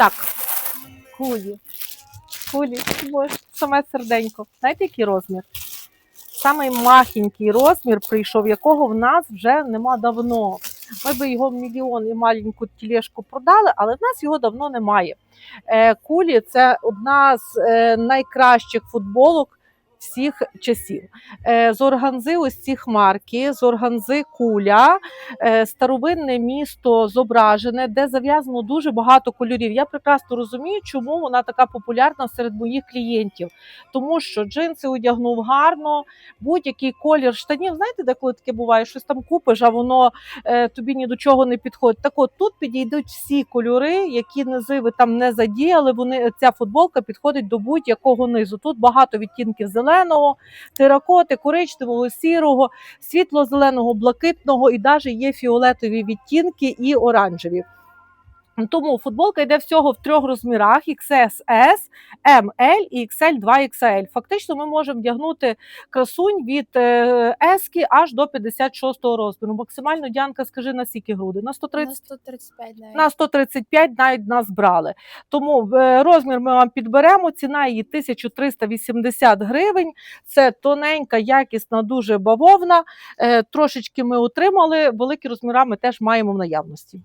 Так, кулі. Кулі, Боже, саме серденько. Знаєте, який розмір? Самий махенький розмір прийшов, якого в нас вже нема давно. Ми би його в мільйон і маленьку тілешку продали, але в нас його давно немає. Е, Кулі це одна з е, найкращих футболок всіх часів. Е, З органзи ось ці хмарки, з органзи куля, е, старовинне місто зображене, де зав'язано дуже багато кольорів. Я прекрасно розумію, чому вона така популярна серед моїх клієнтів. Тому що джинси одягнув гарно, будь-який колір штанів. Знаєте, де коли таке буває, щось там купиш, а воно е, тобі ні до чого не підходить. Так от тут підійдуть всі кольори, які низи ви там не задіяли. Вони ця футболка підходить до будь-якого низу. Тут багато відтінків зеленого, теракоти, коричневого, сірого, світло-зеленого, блакитного і навіть є фіолетові відтінки і оранжеві. Тому футболка йде всього в трьох розмірах: XS, ML і XL 2XL. Фактично, ми можемо вдягнути красунь від е, S аж до 56 розміру. Максимально Діанка, скажи на скільки груди? На 130? На 135 навіть. На 135 навіть нас брали. Тому е, розмір ми вам підберемо. Ціна її 1380 гривень. Це тоненька, якісна, дуже бавовна. Е, Трошечки ми отримали. Великі розміри ми теж маємо в наявності.